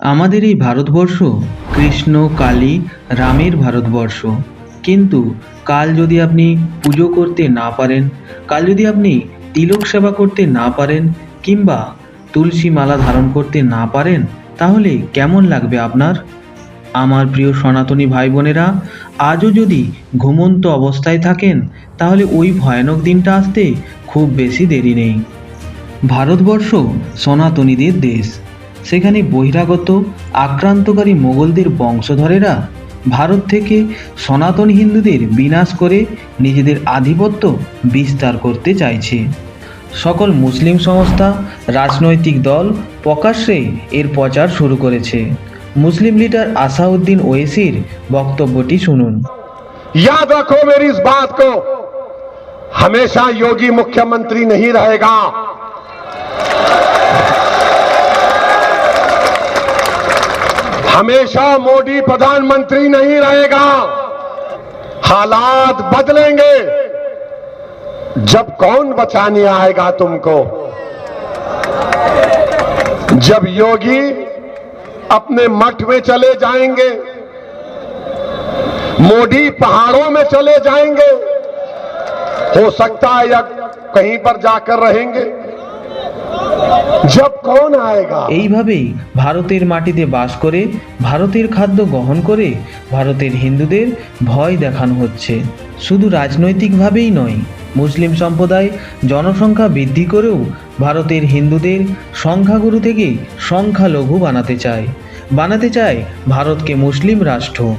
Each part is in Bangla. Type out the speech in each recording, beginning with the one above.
আমাদের এই ভারতবর্ষ কৃষ্ণ, কালী, রামের ভারতবর্ষ। কিন্তু কাল যদি আপনি পুজো করতে না পারেন, কাল যদি আপনি তিলক সেবা করতে না পারেন কিংবা তুলসী মালা ধারণ করতে না পারেন, তাহলে কেমন লাগবে আপনার? আমার প্রিয় সনাতনী ভাই বোনেরা আজও যদি ঘুমন্ত অবস্থায় থাকেন, তাহলে ওই ভয়ানক দিনটা আসতে খুব বেশি দেরি নেই। ভারতবর্ষ সনাতনীদের দেশ। সেখানে বহিরাগত আক্রান্তকারী মোগলদের বংশধরেরা ভারত থেকে সনাতন হিন্দুদের বিনাশ করে নিজেদের আধিপত্য বিস্তার করতে চাইছে সকল মুসলিম সংস্থা রাজনৈতিক দল প্রকাশ্যে এর প্রচার শুরু করেছে মুসলিম লিডার আসাউদ্দিন ওয়েসির বক্তব্যটি শুনুন याद रखो मेरी इस बात को हमेशा योगी मुख्यमंत्री नहीं रहेगा हमेशा मोदी प्रधानमंत्री नहीं रहेगा। हालात बदलेंगे। जब कौन बचाने आएगा तुमको? जब योगी अपने मठ में चले जाएँगे, मोदी पहाड़ों में चले जाएँगे, हो सकता है या कहीं पर जाकर रहेंगे। জব কখন আয়েগা? এইভাবেই ভারতের মাটিতে বাস করে, ভারতের খাদ্য গ্রহণ করে, ভারতের হিন্দুদের ভয় দেখানো হচ্ছে। শুধু রাজনৈতিকভাবেই নয়, মুসলিম সম্প্রদায় জনসংখ্যা বৃদ্ধি করেও ভারতের হিন্দুদের সংখ্যাগুরু থেকে সংখ্যালঘু বানাতে চায়। বানাতে চায় ভারতকে মুসলিম রাষ্ট্র।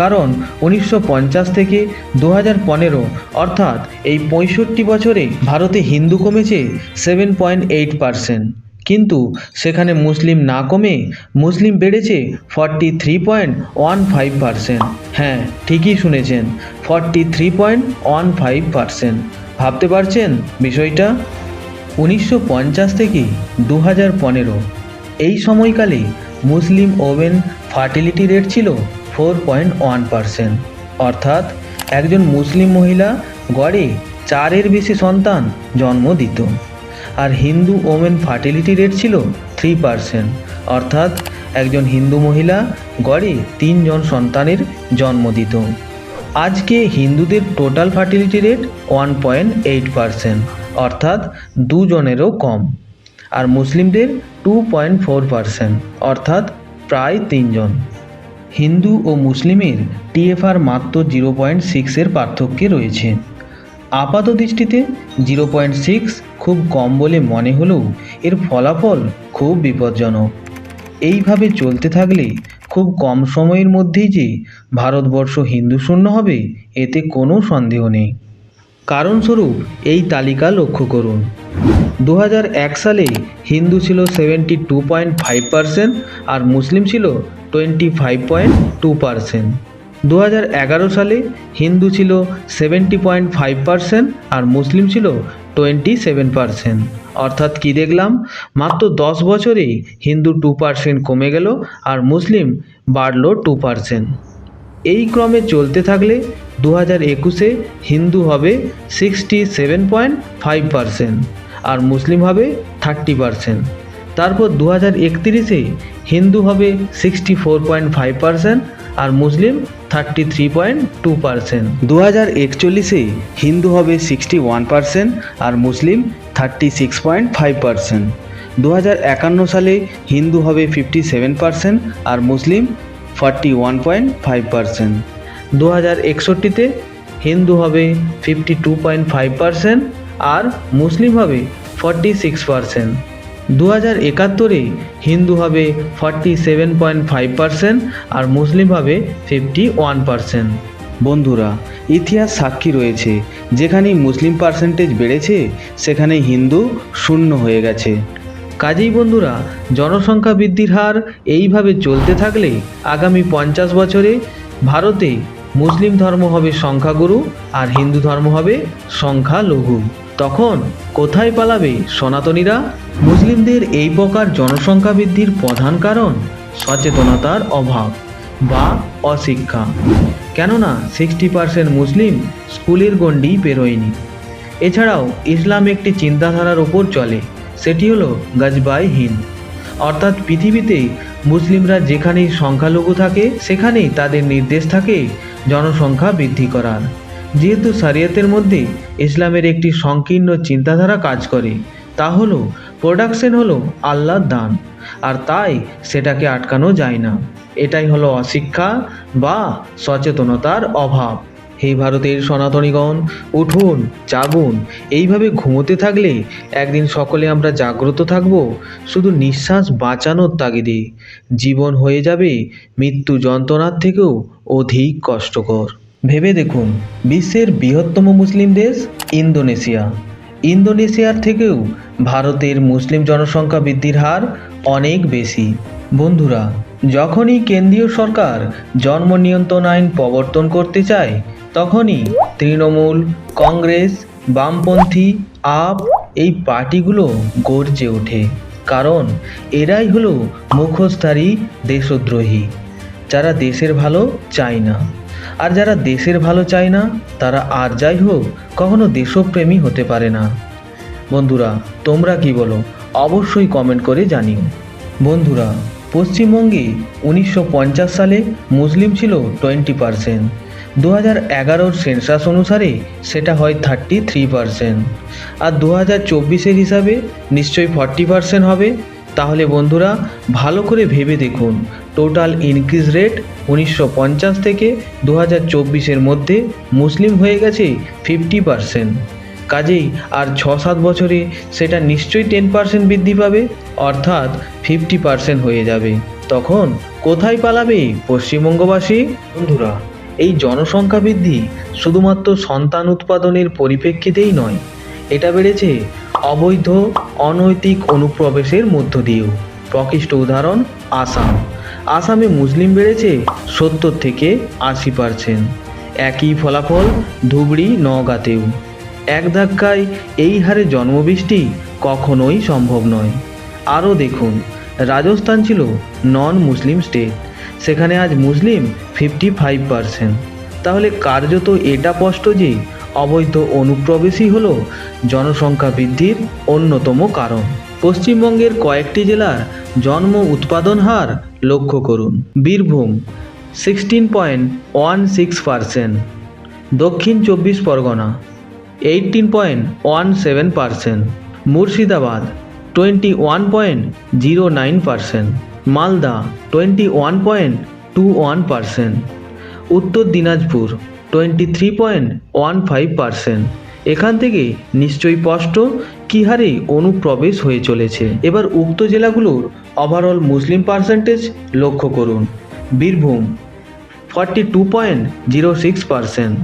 কারণ উনিশশো পঞ্চাশ থেকে দু পনেরো, অর্থাৎ এই পঁয়ষট্টি বছরে ভারতে হিন্দু কমেছে সেভেন পয়েন্ট এইট পারসেন্ট। কিন্তু সেখানে মুসলিম না কমে মুসলিম বেড়েছে forty three point one five percent. হ্যাঁ ঠিকই শুনেছেন, forty three point one five percent. ভাবতে পারছেন বিষয়টা? উনিশশো পঞ্চাশ থেকে দু হাজার পনেরো, এই সময়কালে মুসলিম ওমেন ফার্টিলিটি রেট ছিল ফোর পয়েন্ট ওয়ান অর্থাৎ একজন মুসলিম মহিলা গড়ে চারের বেশি সন্তান জন্ম দিত। আর হিন্দু ওমেন ফার্টিলিটি রেট ছিল থ্রি অর্থাৎ একজন হিন্দু মহিলা গড়ে তিনজন সন্তানের জন্ম দিত। আজকে হিন্দুদের total fertility rate one point eight percent অর্থাৎ দুজনেরও কম। আর মুসলিমদের টু পয়েন্ট ফোর পারসেন্ট অর্থাৎ প্রায় তিনজন। হিন্দু ও মুসলিমের টিএফআর মাত্র জিরো পয়েন্ট সিক্সের পার্থক্যে রয়েছে। আপাত দৃষ্টিতে জিরো পয়েন্ট সিক্স খুব কম বলে মনে হলেও এর ফলাফল খুব বিপজ্জনক। এইভাবে চলতে থাকলে খুব কম সময়ের মধ্যেই যে ভারতবর্ষ হিন্দু শূন্য হবে, এতে কোনো সন্দেহ নেই। কারণস্বরূপ এই তালিকা লক্ষ্য করুন। দু হাজার এক সালে হিন্দু ছিল সেভেন্টি টু পয়েন্ট ফাইভ আর মুসলিম ছিল টোয়েন্টি ফাইভ পয়েন্ট টু দু সালে হিন্দু ছিল সেভেন্টি পয়েন্ট ফাইভ আর মুসলিম ছিল টোয়েন্টি সেভেন অর্থাৎ কি দেখলাম? মাত্র দশ বছরে হিন্দু টু পারসেন্ট কমে গেল আর মুসলিম বাড়লো টু পারসেন্ট। এই ক্রমে চলতে থাকলে দু হাজার একুশে হিন্দু হবে sixty seven point five percent আর মুসলিম হবে থার্টি পারসেন্ট তারপর দু হাজার একত্রিশে হিন্দু হবে sixty four point five percent আর মুসলিম thirty three point two percent দু হাজার একচল্লিশে হিন্দু হবে সিক্সটি ওয়ান পারসেন্ট আর মুসলিম thirty six point five percent দু হাজার একান্ন সালে হিন্দু হবে ফিফটি সেভেন পারসেন্ট আর মুসলিম forty one point five percent দু হাজার একষট্টিতে হিন্দু হবে fifty two point five percent আর মুসলিম হবে ফর্টি সিক্স পারসেন্ট দু হাজার একাত্তরে হিন্দু হবে forty seven point five percent আর মুসলিম হবে ফিফটি ওয়ান পারসেন্ট বন্ধুরা, ইতিহাস সাক্ষী রয়েছে। যেখানে মুসলিম পার্সেন্টেজ বেড়েছে সেখানে হিন্দু শূন্য হয়ে গেছে। কাজেই বন্ধুরা, জনসংখ্যা বৃদ্ধির হার এইভাবে চলতে থাকলে আগামী পঞ্চাশ বছরে ভারতে মুসলিম ধর্ম হবে সংখ্যাগুরু আর হিন্দু ধর্ম হবে সংখ্যালঘু। তখন কোথায় পালাবে সনাতনীরা? মুসলিমদের এই প্রকার জনসংখ্যা বৃদ্ধির প্রধান কারণ সচেতনতার অভাব বা অশিক্ষা। কেননা সিক্সটি পার্সেন্ট মুসলিম স্কুলের গণ্ডি পেরোয়নি। এছাড়াও ইসলাম একটি চিন্তাধারার ওপর চলে। সেটি হলো গজবাই হিন্দ। অর্থাৎ পৃথিবীতে মুসলিমরা যেখানেই সংখ্যালঘু থাকে, সেখানেই তাদের নির্দেশ থাকে জনসংখ্যা বৃদ্ধি করার। যেহেতু শরিয়তের মধ্যে ইসলামের একটি সংকীর্ণ চিন্তাধারা কাজ করে, তা হলো প্রোডাকশন হলো আল্লাহর দান, আর তাই সেটাকে আটকানো যায় না। এটাই হলো অশিক্ষা বা সচেতনতার অভাব। হে ভারতের সনাতনীগণ, উঠুন, জাগুন। এইভাবে ঘুমোতে থাকলে একদিন সকলে আমরা জাগ্রত থাকব। শুধু নিঃশ্বাস বাঁচানোর তাগিদে। জীবন হয়ে যাবে মৃত্যু যন্ত্রণার থেকেও অধিক কষ্টকর। ভেবে দেখুন, বিশ্বের বৃহত্তম মুসলিম দেশ ইন্দোনেশিয়া। ইন্দোনেশিয়ার থেকেও ভারতের মুসলিম জনসংখ্যা বৃদ্ধির হার অনেক বেশি। বন্ধুরা, যখনই কেন্দ্রীয় সরকার জন্ম নিয়ন্ত্রণ আইন প্রবর্তন করতে চায় তখনই তৃণমূল, কংগ্রেস, বামপন্থী, আপ এই পার্টিগুলো গর্জে ওঠে। কারণ এরাই হলো মুখোশধারী দেশদ্রোহী। যারা দেশের ভালো চায় না। আর যারা দেশের ভালো চায় না, তারা আর যাই হোক, কখনো দেশপ্রেমী হতে পারে না। বন্ধুরা, তোমরা কি বলো? অবশ্যই কমেন্ট করে জানিও। বন্ধুরা, পশ্চিমবঙ্গে উনিশশো পঞ্চাশ সালে মুসলিম ছিল টোয়েন্টি পারসেন্ট। দু হাজার এগারোর সেন্সাস অনুসারে সেটা হয় থার্টি থ্রি পারসেন্ট আর দু হাজার চব্বিশের হিসাবে নিশ্চয়ই ফর্টি পারসেন্ট হবে। তাহলে বন্ধুরা, ভালো করে ভেবে দেখুন টোটাল ইনক্রিজ রেট উনিশশো পঞ্চাশ থেকে দু হাজার চব্বিশের মধ্যে মুসলিম হয়ে গেছে ফিফটি পারসেন্ট কাজেই আর ছ সাত বছরে সেটা নিশ্চয়ই টেন পার্সেন্ট বৃদ্ধি পাবে, অর্থাৎ ফিফটি পার্সেন্ট হয়ে যাবে। তখন কোথায় পালাবে পশ্চিমবঙ্গবাসী? বন্ধুরা এই জনসংখ্যা বৃদ্ধি শুধুমাত্র সন্তান উৎপাদনের পরিপ্রেক্ষিতেই নয়, এটা বেড়েছে অবৈধ, অনৈতিক অনুপ্রবেশের মধ্য দিয়েও। প্রকৃষ্ট উদাহরণ, আসাম। আসামে মুসলিম বেড়েছে সত্তর থেকে আশি পার্সেন্ট। একই ফলাফল ধুবড়ি, নওগাঁতেও। এক ধাক্কায় এই হারে জন্মবৃষ্টি কখনোই সম্ভব নয়। আরও দেখুন, রাজস্থান ছিল নন মুসলিম স্টেট। সেখানে আজ মুসলিম ফিফটি ফাইভ পারসেন্ট তাহলে কার্যত এটা স্পষ্ট যে অবৈধ অনুপ্রবেশই হলো জনসংখ্যা বৃদ্ধির অন্যতম কারণ। পশ্চিমবঙ্গের কয়েকটি জেলার জন্ম উৎপাদন হার লক্ষ্য করুন। Birbhum sixteen point one six percent Dakshin Chabbish Pargana eighteen point one seven percent Murshidabad twenty one point zero nine percent Malda twenty one point two one percent Uttar Dinajpur twenty three point one five percent এখান থেকে নিশ্চয়ই স্পষ্ট কী হারে অনুপ্রবেশ হয়ে চলেছে। এবার উক্ত জেলাগুলোর ওভারঅল মুসলিম পার্সেন্টেজ লক্ষ্য করুন। Birbhum forty two point zero six percent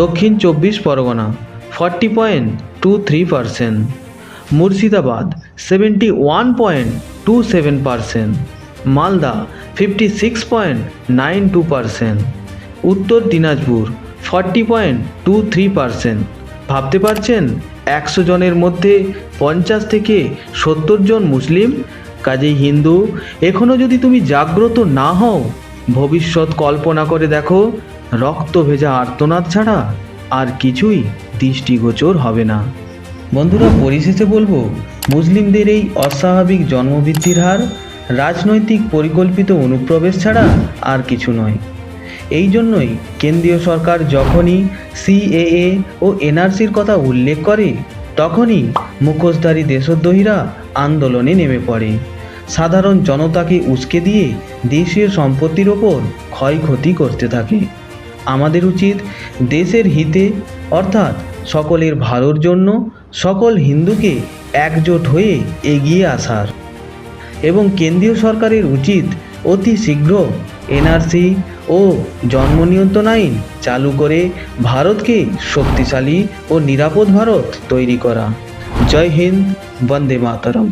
Dakshin Chabbish Pargana forty point two three percent Murshidabad seventy one point two seven percent, Malda fifty six point nine two percent, Uttar Dinajpur forty point two three percent. ভাবতে পারছেন একশো জনের মধ্যে পঞ্চাশ থেকে সত্তর জন মুসলিম? কাজেই হিন্দু এখনও যদি তুমি জাগ্রত না হও, ভবিষ্যৎ কল্পনা করে দেখো, রক্ত ভেজা আর্তনাদ ছাড়া আর কিছুই দৃষ্টিগোচর হবে না। বন্ধুরা, পরিশেষে বলব মুসলিমদের এই অস্বাভাবিক জন্মবৃদ্ধির হার রাজনৈতিক পরিকল্পিত অনুপ্রবেশ ছাড়া আর কিছু নয়। এই জন্যই কেন্দ্রীয় সরকার যখনই সিএএ ও এনআরসির কথা উল্লেখ করে, তখনই মুখোশধারী দেশদ্রোহীরা আন্দোলনে নেমে পড়ে। সাধারণ জনতাকে উস্কে দিয়ে দেশীয় সম্পত্তির ওপর ক্ষয়ক্ষতি করতে থাকে। আমাদের উচিত দেশের হিতে, অর্থাৎ সকলের ভালোর জন্য সকল হিন্দুকে একজোট হয়ে এগিয়ে আসার। এবং কেন্দ্রীয় সরকারের উচিত অতি শীঘ্র এনআরসি ও জন্ম নিয়ন্ত্রণ আইন চালু করে ভারতকে শক্তিশালী ও নিরাপদ ভারত তৈরি করা। জয় হিন্দ, বন্দে মাতরম।